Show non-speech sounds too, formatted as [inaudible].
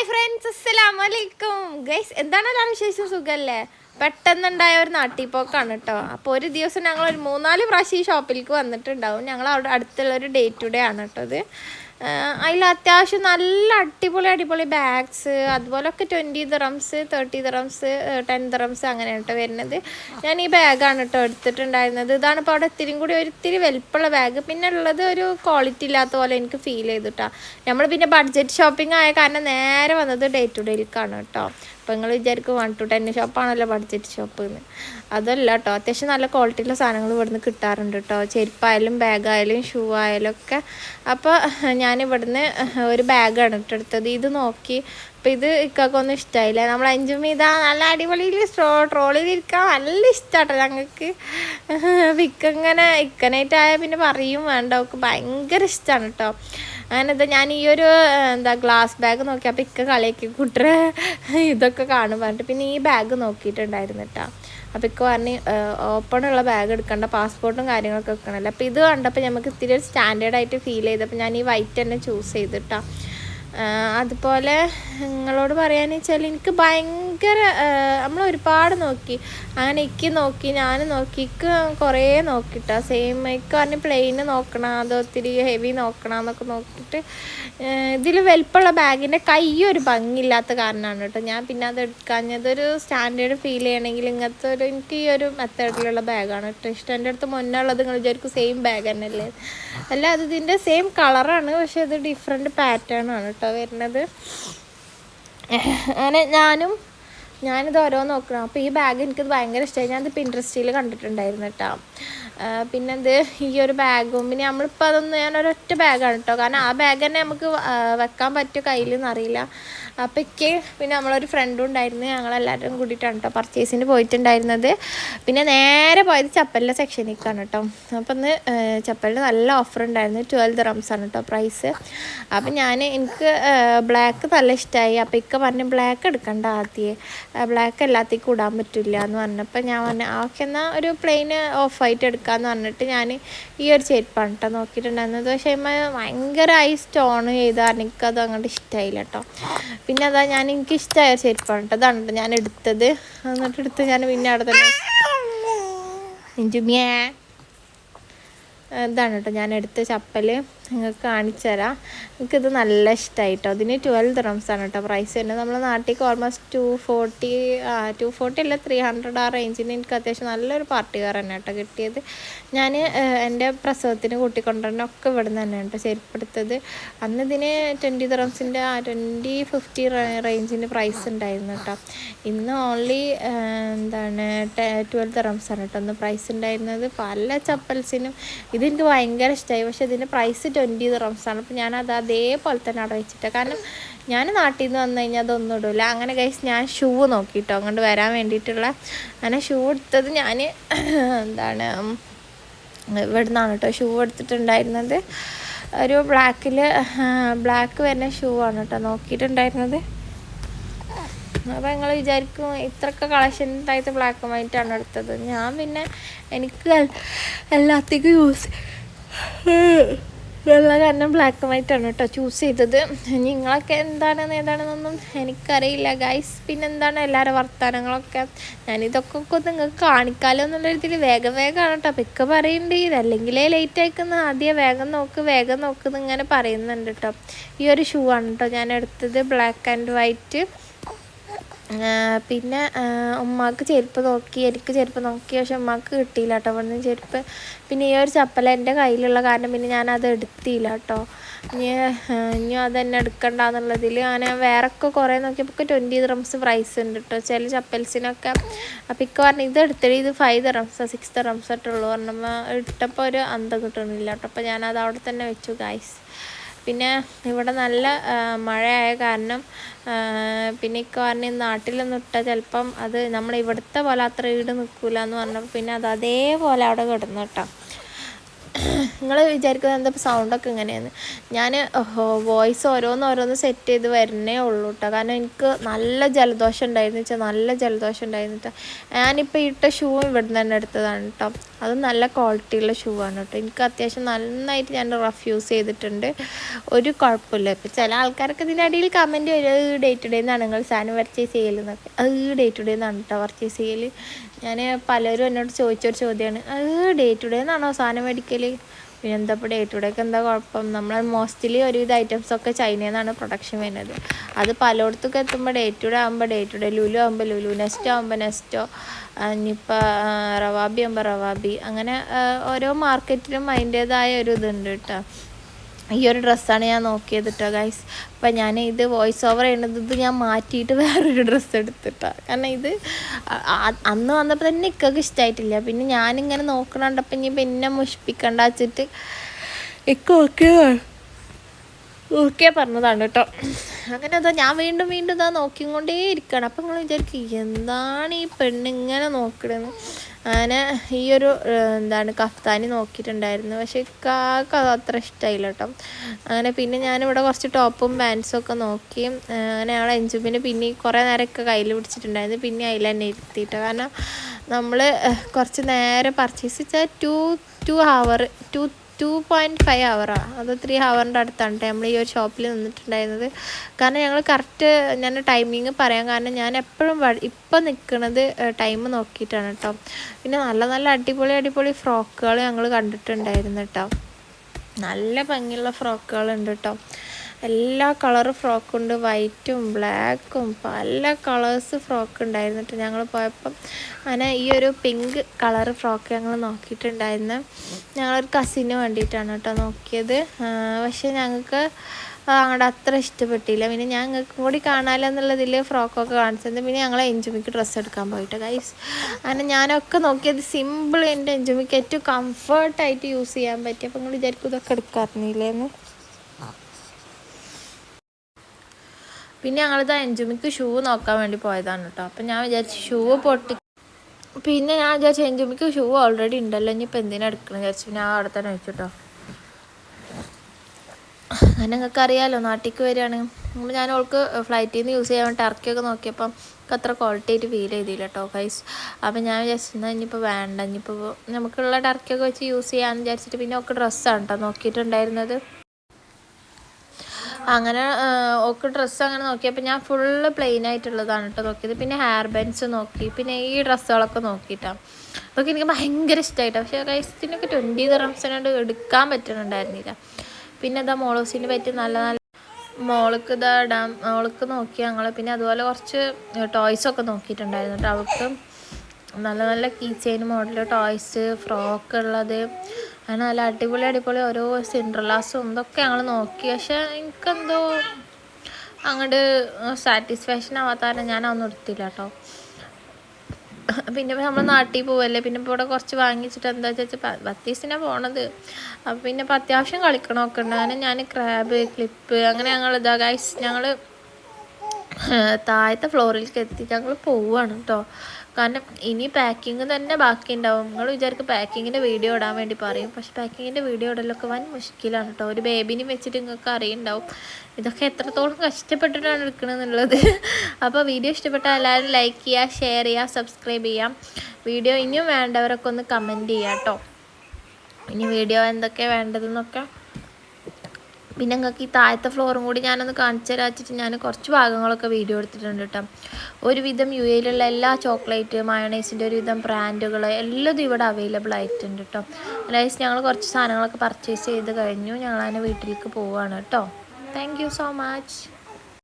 Hi friends അസ്സലാം വലൈക്കും guys എന്താണ് എല്ലാവരും വിശേഷം? സുഖമല്ലേ പെട്ടെന്നുണ്ടായ ഒരു നാട്ടിപ്പോക്കാണ് കേട്ടോ അപ്പോൾ ഒരു ദിവസം ഞങ്ങൾ ഒരു മൂന്നാൽ പ്രാവശ്യം ഈ ഷോപ്പിലേക്ക് വന്നിട്ടുണ്ടാവും. ഞങ്ങൾ അവിടെ അടുത്തുള്ള ഒരു ഡേ ടു ഡേ ആണ് കേട്ടോ ഇത്. അതിൽ അത്യാവശ്യം നല്ല അടിപൊളി അടിപൊളി bags അതുപോലൊക്കെ twenty dirhams thirty dirhams ten dirhams അങ്ങനെ കേട്ടോ വരുന്നത്. ഞാൻ ഈ ബാഗാണ് കേട്ടോ എടുത്തിട്ടുണ്ടായിരുന്നത്. ഇതാണ് ഇപ്പോൾ അവിടെ ഇത്തിരി കൂടി ഒരിത്തിരി വലിപ്പമുള്ള ബാഗ് പിന്നെ ഉള്ളത് ഒരു ക്വാളിറ്റി ഇല്ലാത്ത പോലെ എനിക്ക് ഫീൽ ചെയ്തിട്ടാ നമ്മൾ പിന്നെ ബഡ്ജറ്റ് ഷോപ്പിംഗ് ആയ കാരണം നേരെ വന്നത് ഡേ ടു ഡേയിലേക്കാണ് കേട്ടോ അപ്പോൾ നിങ്ങൾ വിചാരിക്കും വൺ ടു ടെൻ ഷോപ്പാണല്ലോ ബഡ്ജറ്റ് ഷോപ്പ് എന്ന് അതല്ല കേട്ടോ അത്യാവശ്യം നല്ല ക്വാളിറ്റിയുള്ള സാധനങ്ങൾ ഇവിടുന്ന് കിട്ടാറുണ്ട് കേട്ടോ ചെരുപ്പായാലും ബാഗായാലും ഷൂ ആയാലും ഒക്കെ അപ്പോൾ ഞാനിവിടുന്ന് ഒരു ബാഗാണ് ഇട്ടെടുത്തത്. ഇത് നോക്കി അപ്പോൾ ഇത് ഇക്കൊന്നും ഇഷ്ടമായില്ല നമ്മൾ അഞ്ചും ഇതാ നല്ല അടിപൊളിയിൽ സ്ട്രോ ട്രോളിലിരിക്കാൻ നല്ല ഇഷ്ടമാട്ടോ ഞങ്ങൾക്ക് അപ്പം ഇക്കങ്ങനെ ഇക്കനായിട്ടായ പിന്നെ പറയും വേണ്ട. അവൾക്ക് ഭയങ്കര ഇഷ്ടമാണ് കേട്ടോ അങ്ങനെ എന്താ ഞാൻ ഈ ഒരു എന്താ ഗ്ലാസ് ബാഗ് നോക്കി. അപ്പം ഇക്ക കളിയാക്കി കുട്ടറെ ഇതൊക്കെ കാണും പറഞ്ഞിട്ട് പിന്നെ ഈ ബാഗ് നോക്കിയിട്ടുണ്ടായിരുന്നു കേട്ടോ അപ്പം ഇക്ക പറഞ്ഞ് ഓപ്പണുള്ള ബാഗ് എടുക്കണ്ട പാസ്പോർട്ടും കാര്യങ്ങളൊക്കെ വെക്കണമല്ലോ അപ്പം ഇത് കണ്ടപ്പോൾ നമുക്ക് ഇത്തിരി ഒരു സ്റ്റാൻഡേർഡ് ആയിട്ട് ഫീൽ ചെയ്തപ്പോൾ ഞാൻ ഈ വൈറ്റ് തന്നെ ചൂസ് ചെയ്തിട്ടാ അതുപോലെ നിങ്ങളോട് പറയാന്ന് വെച്ചാൽ എനിക്ക് ഭയങ്കര നമ്മൾ ഒരുപാട് നോക്കി. അങ്ങനെ ഇക്ക് നോക്കി ഞാൻ നോക്കി ഇക്ക് കുറേ നോക്കിട്ടാ. സെയിം ഇക്ക് പറഞ്ഞ് പ്ലെയിന് നോക്കണം അത് ഒത്തിരി ഹെവി നോക്കണം എന്നൊക്കെ നോക്കിയിട്ട് ഇതിൽ വലിപ്പമുള്ള ബാഗിന്റെ കൈ ഒരു ഭംഗിയില്ലാത്ത കാരണമാണ് കേട്ടോ ഞാൻ പിന്നെ അത് എടുക്കാഞ്ഞതൊരു സ്റ്റാൻഡേർഡ് ഫീൽ ചെയ്യണമെങ്കിൽ ഇങ്ങനത്തെ ഒരു എനിക്ക് ഈ ഒരു മെത്തേഡിലുള്ള ബാഗാണ് കേട്ടോ ഇഷ്ടം. എന്റെ അടുത്ത് മുന്നേ ഉള്ളത് നിങ്ങൾ വിചാരിക്കും സെയിം ബാഗ് തന്നെയല്ലേ. അല്ല അത് ഇതിന്റെ സെയിം കളറാണ് പക്ഷേ ഇത് ഡിഫറെന്റ് പാറ്റേൺ ആണ് കേട്ടോ വരുന്നത്. അങ്ങനെ ഞാനും ഞാനിത് ഓരോ നോക്കണം. അപ്പോൾ ഈ ബാഗ് എനിക്കത് ഭയങ്കര ഇഷ്ടമായി ഞാനത് പിൻട്രസ്റ്റിൽ കണ്ടിട്ടുണ്ടായിരുന്നു കേട്ടോ പിന്നെ എന്ത് ഈ ഒരു ബാഗും. പിന്നെ നമ്മളിപ്പോൾ അതൊന്നും ഞാൻ ഒരൊറ്റ ബാഗാണ് കേട്ടോ കാരണം ആ ബാഗ് തന്നെ നമുക്ക് വെക്കാൻ പറ്റുമോ കയ്യിൽ എന്നറിയില്ല അപ്പോൾ ഇക്ക് പിന്നെ നമ്മളൊരു ഫ്രണ്ടും ഉണ്ടായിരുന്നു. ഞങ്ങളെല്ലാവരും കൂടിയിട്ടാണ് കേട്ടോ പർച്ചേസിന് പോയിട്ടുണ്ടായിരുന്നത്. പിന്നെ നേരെ പോയത് ചപ്പലിന്റെ സെക്ഷനിലേക്കാണ് കേട്ടോ അപ്പം ഇന്ന് ചപ്പലിന് നല്ല ഓഫർ ഉണ്ടായിരുന്നു. ട്വൽവ് റംസാണ് കേട്ടോ പ്രൈസ് അപ്പം ഞാൻ എനിക്ക് ബ്ലാക്ക് നല്ല ഇഷ്ടമായി അപ്പം ഇക്ക പറഞ്ഞ് ബ്ലാക്ക് എടുക്കണ്ട ആദ്യേ. ബ്ലാക്ക് എല്ലാത്തേക്കും ഇടാൻ പറ്റില്ല എന്ന് പറഞ്ഞപ്പോൾ ഞാൻ പറഞ്ഞു ഓക്കെ എന്നാൽ ഒരു പ്ലെയിൻ ഓഫ് വൈറ്റ് എടുക്കാമെന്ന് പറഞ്ഞിട്ട് ഞാൻ ഈ ഒരു ചെരുപ്പാണ് കേട്ടോ നോക്കിയിട്ടുണ്ടായിരുന്നത് പക്ഷേ അമ്മ ഭയങ്കരമായി സ്റ്റോൺ ചെയ്ത് എനിക്കത് അങ്ങോട്ട് ഇഷ്ടമായില്ല കേട്ടോ. പിന്നെ അതാ ഞാൻ എനിക്ക് ഇഷ്ടമായ ചെരുപ്പാണ് കേട്ടോ. അതാണ് കേട്ടോ ഞാൻ എടുത്തത്. എന്നിട്ട് എടുത്ത് ഞാൻ പിന്നെ അവിടെ തന്നെ ഇതാണ് കേട്ടോ ഞാൻ എടുത്ത ചപ്പൽ നിങ്ങൾക്ക് കാണിച്ചു തരാം എനിക്കിത് നല്ല ഇഷ്ടമായി കേട്ടോ അതിന് ട്വൽവ് ദിറംസാണ് കേട്ടോ പ്രൈസ് വരുന്നത്. നമ്മൾ നാട്ടിലേക്ക് almost two forty two forty അല്ല ത്രീ ഹൺഡ്രഡ് ആ റേഞ്ചിന് എനിക്ക് അത്യാവശ്യം നല്ലൊരു പാർട്ടി കാർ തന്നെ കേട്ടോ കിട്ടിയത്. ഞാൻ എന്റെ പ്രസവത്തിന് കൂട്ടിക്കൊണ്ടുവരണൊക്കെ ഇവിടെ നിന്ന് തന്നെ കേട്ടോ ചെരുപ്പെടുത്തത് അന്ന് ഇതിന് ട്വന്റി ദിറംസിന്റെ ട്വന്റി ഫിഫ്റ്റി റേഞ്ചിന്റെ പ്രൈസ് ഉണ്ടായിരുന്നു കേട്ടോ ഇന്ന് ഓൺലി എന്താണ് ട്വൽവ് ദിറംസാണ് കേട്ടോ ഒന്ന് പ്രൈസ് ഉണ്ടായിരുന്നത്. പല ചപ്പൽസിനും ഇതെനിക്ക് ഭയങ്കര ഇഷ്ടമായി പക്ഷേ ഇതിന്റെ പ്രൈസ് ട്വന്റി റംസാണ് അപ്പോൾ ഞാനത് അതേപോലെ തന്നെ അവിടെ വെച്ചിട്ട്. കാരണം ഞാൻ നാട്ടിൽ നിന്ന് വന്നു കഴിഞ്ഞാൽ അതൊന്നും ഇടില്ല അങ്ങനെ കഴിച്ച് ഞാൻ ഷൂ നോക്കിയിട്ടോ അങ്ങോട്ട് വരാൻ വേണ്ടിയിട്ടുള്ള അങ്ങനെ ഷൂ എടുത്തത് ഞാൻ [clears throat] എന്താണ് ഇവിടെ നിന്നാണ് കേട്ടോ ഷൂ എടുത്തിട്ടുണ്ടായിരുന്നത്. ഒരു ബ്ലാക്കിൽ ബ്ലാക്ക് വരുന്ന ഷൂ ആണ് കേട്ടോ നോക്കിയിട്ടുണ്ടായിരുന്നത്. അപ്പോൾ നിങ്ങൾ വിചാരിക്കും ഇത്രയൊക്കെ കളക്ഷൻ ഉണ്ടായിട്ട് ബ്ലാക്ക് ആൻഡ് വൈറ്റ് ആണ് എടുത്തത്. ഞാൻ പിന്നെ എനിക്ക് എല്ലാത്തേക്കും യൂസ് വെള്ള കാരണം ബ്ലാക്ക് ആൻഡ് വൈറ്റ് ആണ് കേട്ടോ ചൂസ് ചെയ്തത്. നിങ്ങളൊക്കെ എന്താണെന്ന് ഏതാണെന്നൊന്നും എനിക്കറിയില്ല ഗൈസ് പിന്നെ എന്താണ് എല്ലാവരുടെ വർത്തമാനങ്ങളൊക്കെ ഞാനിതൊക്കെ നിങ്ങൾക്ക് കാണിക്കാലോ എന്നുള്ള രീതിയിൽ വേഗം വേഗമാണ് കേട്ടോ പിക്ക് പറയുന്നുണ്ട് ഇതല്ലെങ്കിലേ ലേറ്റ് ആയിക്കുന്ന ആദ്യം വേഗം നോക്ക് വേഗം നോക്ക് ഇങ്ങനെ പറയുന്നുണ്ട് കേട്ടോ. ഈ ഒരു ഷൂ ആണ് കേട്ടോ ഞാൻ എടുത്തത്. ബ്ലാക്ക് ആൻഡ് വൈറ്റ് പിന്നെ ഉമ്മാക്ക് ചെരുപ്പ് നോക്കി എനിക്ക് ചെരുപ്പ് നോക്കി പക്ഷെ ഉമ്മാക്ക് കിട്ടിയില്ല കേട്ടോ അവിടുന്ന് ചെരുപ്പ് പിന്നെ ഈ ഒരു ചപ്പല എന്റെ കയ്യിലുള്ള കാരണം പിന്നെ ഞാൻ അത് എടുത്തില്ല കേട്ടോ ഇനി ഇനി അത് തന്നെ എടുക്കണ്ടെന്നുള്ളതിൽ ഞാൻ വേറെ ഒക്കെ കുറേ നോക്കിയപ്പോൾ ട്വന്റി ഡ്രംസ് പ്രൈസ് ഉണ്ട് കേട്ടോ ചില ചപ്പൽസിനൊക്കെ അപ്പോൾ ഇക്ക പറഞ്ഞു ഇത് എടുത്തിട്ട് ഇത് ഫൈവ് റംസ് സിക്സ് റംസ് ആയിട്ടുള്ളൂ പറഞ്ഞപ്പോൾ ഇട്ടപ്പോൾ ഒരു അന്ത കിട്ടണില്ല കേട്ടോ അപ്പോൾ ഞാനത് അവിടെ തന്നെ വെച്ചു ഗൈസ് പിന്നെ ഇവിടെ നല്ല മഴയായ കാരണം പിന്നെ ഇക്ക പറഞ്ഞ് നാട്ടിലൊന്നും ഇട്ടാൽ ചിലപ്പം അത് നമ്മൾ ഇവിടുത്തെ പോലെ അത്ര ഈട് നിൽക്കില്ല എന്ന് പറഞ്ഞപ്പോൾ പിന്നെ അത് അതേപോലെ അവിടെ കിടന്നു കേട്ടോ. നിങ്ങൾ വിചാരിക്കുന്നത് എന്താ സൗണ്ടൊക്കെ ഇങ്ങനെയാണ് ഞാൻ വോയിസ് ഓരോന്ന് ഓരോന്ന് സെറ്റ് ചെയ്ത് വരുന്നേ ഉള്ളൂ കേട്ടോ കാരണം എനിക്ക് നല്ല ജലദോഷം ഉണ്ടായിരുന്നു വെച്ചാൽ നല്ല ജലദോഷം ഉണ്ടായിരുന്നു കേട്ടോ ഞാനിപ്പോൾ ഇട്ട ഷൂ ഇവിടുന്ന് തന്നെ എടുത്തതാണ് കേട്ടോ അത് നല്ല ക്വാളിറ്റിയുള്ള ഷൂ ആണ് കേട്ടോ എനിക്ക് അത്യാവശ്യം നന്നായിട്ട് ഞാൻ റഫ് യൂസ് ചെയ്തിട്ടുണ്ട്. ഒരു കുഴപ്പമില്ല. ഇപ്പോൾ ചില ആൾക്കാർക്ക് ഇതിന്റെ അടിയിൽ കമന്റ് വരും. ഡേ ടു ഡേ എന്നാണ് നിങ്ങൾ സാധനം പർച്ചേസ് ചെയ്യലെന്നൊക്കെ അത് ഡേ ടു ഡേ എന്നാണ് കേട്ടോ പർച്ചേസ് ചെയ്യൽ ഞാൻ പലരും എന്നോട് ചോദിച്ചൊരു ചോദ്യമാണ് അത് ഡേ ടു ഡേ എന്നാണോ സാധനം മേടിക്കൽ പിന്നെ എന്താ ഇപ്പോൾ ഡേ ടു ഡേക്ക് എന്താ കുഴപ്പം? നമ്മൾ മോസ്റ്റ്ലി ഒരുവിധ ഐറ്റംസ് ഒക്കെ ചൈനയിൽ നിന്നാണ് പ്രൊഡക്ഷൻ വരുന്നത്. അത് പലയിടത്തൊക്കെ എത്തുമ്പോൾ ഡേ ടു ഡേ ആകുമ്പോൾ ഡേ ടു ഡേ ലുലു ആകുമ്പോൾ ലുലു നെസ്റ്റോ ആകുമ്പോൾ നെസ്റ്റോ ഇനിയിപ്പോൾ റവാബി ആകുമ്പോൾ റവാബി. അങ്ങനെ ഓരോ മാർക്കറ്റിലും അതിന്റേതായ ഒരു ഇതുണ്ട് കേട്ടോ. ഈ ഒരു ഡ്രസ്സാണ് ഞാൻ നോക്കിയത് കേട്ടോ ഗൈസ് അപ്പം ഞാൻ ഇത് വോയിസ് ഓവർ ചെയ്യണത് ഇത് ഞാൻ മാറ്റിയിട്ട് വേറൊരു ഡ്രസ്സ് എടുത്തിട്ടാണ് കാരണം ഇത് അന്ന് വന്നപ്പോൾ തന്നെ ഇക്കൊക്കെ ഇഷ്ടമായിട്ടില്ല പിന്നെ ഞാനിങ്ങനെ നോക്കണണ്ടപ്പം ഇനി പിന്നെ മുഷിപ്പിക്കണ്ട വെച്ചിട്ട് ഇക്ക ഓക്കെ ഓക്കെ പറഞ്ഞതാണ് കേട്ടോ. അങ്ങനെ അതാ ഞാൻ വീണ്ടും വീണ്ടും ഇതാ നോക്കിക്കൊണ്ടേ ഇരിക്കണം അപ്പം നിങ്ങൾ വിചാരിക്കും എന്താണ് ഈ പെണ്ണിങ്ങനെ ഇങ്ങനെ നോക്കണെന്ന്? അങ്ങനെ ഈ ഒരു എന്താണ് കഫ്താനി നോക്കിയിട്ടുണ്ടായിരുന്നു. പക്ഷെ കാക്ക അത് അത്ര ഇഷ്ടമായില്ല കേട്ടോ. അങ്ങനെ പിന്നെ ഞാനിവിടെ കുറച്ച് ടോപ്പും പാൻസും ഒക്കെ നോക്കി. അങ്ങനെ ഞങ്ങൾ എഞ്ചുബിന് പിന്നെ കുറേ നേരമൊക്കെ കയ്യിൽ പിടിച്ചിട്ടുണ്ടായിരുന്നു. പിന്നെ അതിൽ തന്നെ ഇരുത്തിയിട്ട്. കാരണം നമ്മൾ കുറച്ച് നേരം പർച്ചേസ് ചെയ്താൽ two two hour two two point five ഹവറാണ് അത് ത്രീ ഹവറിന്റെ അടുത്താണ് നമ്മൾ ഈ ഒരു ഷോപ്പിൽ നിന്നിട്ടുണ്ടായിരുന്നത്. കാരണം ഞങ്ങൾ കറക്റ്റ് ഞാൻ ടൈമിങ് പറയാൻ കാരണം ഞാൻ എപ്പോഴും ഇപ്പം നിൽക്കുന്നത് ടൈം നോക്കിയിട്ടാണ് കേട്ടോ പിന്നെ നല്ല നല്ല അടിപൊളി അടിപൊളി ഫ്രോക്കുകൾ ഞങ്ങൾ കണ്ടിട്ടുണ്ടായിരുന്നു കേട്ടോ നല്ല ഭംഗിയുള്ള ഫ്രോക്കുകളുണ്ട് കേട്ടോ എല്ലാ കളർ ഫ്രോക്കുണ്ട്. വൈറ്റും ബ്ലാക്കും പല കളേഴ്സ് ഫ്രോക്ക് ഉണ്ടായിരുന്നു കേട്ടോ ഞങ്ങൾ പോയപ്പം അങ്ങനെ ഈ ഒരു പിങ്ക് കളർ ഫ്രോക്ക് ഞങ്ങൾ നോക്കിയിട്ടുണ്ടായിരുന്നു. ഞങ്ങളൊരു കസിന് വേണ്ടിയിട്ടാണ് കേട്ടോ നോക്കിയത്. പക്ഷേ ഞങ്ങൾക്ക് അങ്ങോട്ട് അത്ര ഇഷ്ടപ്പെട്ടില്ല. പിന്നെ ഞാൻ ഞങ്ങൾക്ക് കൂടി കാണാമല്ലോ ഫ്രോക്കൊക്കെ കാണിച്ചത് പിന്നെ ഞങ്ങൾ എൻജുമിക്ക് ഡ്രസ്സ് എടുക്കാൻ പോയിട്ട് ഗൈസ് അങ്ങനെ ഞാനൊക്കെ നോക്കിയത് സിമ്പിൾ എന്റെ എൻജുമിക്ക് ഏറ്റവും കംഫർട്ടായിട്ട് യൂസ് ചെയ്യാൻ പറ്റി അപ്പോൾ നിങ്ങൾ വിചാരിക്കും ഇതൊക്കെ എടുക്കാറില്ലേന്ന് പിന്നെ ഞങ്ങളിത് എൻജുമിക്ക് ഷൂ നോക്കാൻ വേണ്ടി പോയതാണ് കേട്ടോ അപ്പം ഞാൻ വിചാരിച്ചു ഷൂ പൊട്ടി പിന്നെ ഞാൻ വിചാരിച്ചു എൻജുമിക്ക് ഷൂ ഓൾറെഡി ഉണ്ടല്ലോ ഇനി ഇനിയിപ്പോൾ എന്തിനാ എടുക്കണം വിചാരിച്ചു പിന്നെ ആ അവിടെ തന്നെ വെച്ചു കേട്ടോ അങ്ങനെ നിങ്ങൾക്ക് അറിയാമല്ലോ നാട്ടിലേക്ക് വരികയാണ്. നമ്മൾ ഞാൻ അവൾക്ക് ഫ്ലൈറ്റിൽ നിന്ന് യൂസ് ചെയ്യാൻ വേണ്ടി ടർക്കിയൊക്കെ നോക്കിയപ്പം എനിക്ക് അത്ര ക്വാളിറ്റി ആയിട്ട് ഫീൽ ചെയ്തില്ല കേട്ടോ ഗൈസ് അപ്പം ഞാൻ വിചാരിച്ചിരുന്നത് ഇനിയിപ്പോൾ വേണ്ട ഇനിയിപ്പോൾ നമുക്കുള്ള ടർക്കിയൊക്കെ വെച്ച് യൂസ് ചെയ്യാമെന്ന് വിചാരിച്ചിട്ട് പിന്നെ ഒക്കെ ഡ്രസ്സാണ് കേട്ടോ നോക്കിയിട്ടുണ്ടായിരുന്നത്. അങ്ങനെ ഒക്കെ ഡ്രസ്സ് അങ്ങനെ നോക്കിയപ്പോൾ ഞാൻ ഫുള്ള് പ്ലെയിൻ ആയിട്ടുള്ളതാണ് കേട്ടോ നോക്കിയത്. പിന്നെ ഹെയർ ബാൻഡ്സ് നോക്കി. പിന്നെ ഈ ഡ്രസ്സുകളൊക്കെ നോക്കിയിട്ടാണ് അതൊക്കെ എനിക്ക് ഭയങ്കര ഇഷ്ടമായിട്ടോ പക്ഷേ കൈസത്തിനൊക്കെ ട്വന്റി റംസിനോട് എടുക്കാൻ പറ്റുന്നുണ്ടായിരുന്നില്ല പിന്നെ ഇതാ മോളോസിന് പറ്റി നല്ല നല്ല മോൾക്ക് ഇതാ ഇടാം മോൾക്ക് നോക്കി ഞങ്ങൾ പിന്നെ അതുപോലെ കുറച്ച് ടോയ്സൊക്കെ നോക്കിയിട്ടുണ്ടായിരുന്നു കേട്ടോ അവൾക്ക് നല്ല നല്ല key chain model toys frock ഉള്ളത്. അങ്ങനെ നല്ല അടിപൊളി അടിപൊളി ഓരോ സിൻഡ്രലാസും ഇതൊക്കെ ഞങ്ങൾ നോക്കി. പക്ഷെ എനിക്കെന്തോ അങ്ങോട്ട് സാറ്റിസ്ഫാക്ഷൻ ആവാത്ത കാരണം ഞാൻ അതൊന്നും എടുത്തില്ല കേട്ടോ പിന്നെ നമ്മൾ നാട്ടിൽ പോവല്ലേ പിന്നെ ഇപ്പോൾ ഇവിടെ കുറച്ച് വാങ്ങിച്ചിട്ട് എന്താ വെച്ചാൽ ബത്തീസിനാണ് പോണത്. അപ്പം പിന്നെ ഇപ്പം അത്യാവശ്യം കളിക്കണമൊക്കെ ഉണ്ട്. അങ്ങനെ ഞാൻ ക്രാബ് ക്ലിപ്പ് അങ്ങനെ ഞങ്ങൾ ഇതാ ഗൈസ് ഞങ്ങൾ താഴത്തെ ഫ്ലോറിലേക്ക് എത്തി ഞങ്ങൾ പോവുകയാണ് കേട്ടോ കാരണം ഇനി പാക്കിങ് തന്നെ ബാക്കി ഉണ്ടാവും നിങ്ങൾ വിചാരിക്കും പാക്കിങ്ങിന്റെ വീഡിയോ ഇടാൻ വേണ്ടി പറയും. പക്ഷെ പാക്കിങ്ങിന്റെ വീഡിയോ ഇടലൊക്കെ വൻ മുഷ്കിലാണ് കേട്ടോ ഒരു ബേബിനെ വെച്ചിട്ട് നിങ്ങൾക്ക് അറിയുണ്ടാവും. ഇതൊക്കെ എത്രത്തോളം കഷ്ടപ്പെട്ടിട്ടാണ് എടുക്കണമെന്നുള്ളത് [laughs] അപ്പോൾ വീഡിയോ ഇഷ്ടപ്പെട്ടാൽ എല്ലാവരും ലൈക്ക് ചെയ്യുക ഷെയർ ചെയ്യുക സബ്സ്ക്രൈബ് ചെയ്യാം. വീഡിയോ ഇനിയും വേണ്ടവരൊക്കെ ഒന്ന് കമന്റ് ചെയ്യാം കേട്ടോ ഇനി വീഡിയോ എന്തൊക്കെ വേണ്ടതെന്നൊക്കെ പിന്നെ നിങ്ങൾക്ക് ഈ താഴത്തെ ഫ്ലോറും കൂടി ഞാനൊന്ന് കാണിച്ചു തരാ വെച്ചിട്ട് ഞാൻ കുറച്ച് ഭാഗങ്ങളൊക്കെ വീഡിയോ എടുത്തിട്ടുണ്ട് കേട്ടോ ഒരുവിധം യു എയിലുള്ള എല്ലാ ചോക്ലേറ്റ് മയണൈസിന്റെ ഒരുവിധം ബ്രാൻഡുകൾ എല്ലാം ഇവിടെ അവൈലബിൾ ആയിട്ടുണ്ട് കേട്ടോ അതായത് ഞങ്ങൾ കുറച്ച് സാധനങ്ങളൊക്കെ പർച്ചേസ് ചെയ്ത് കഴിഞ്ഞു. ഞങ്ങൾ അതിനെ വീട്ടിലേക്ക് പോവുകയാണ് കേട്ടോ താങ്ക് സോ മച്ച്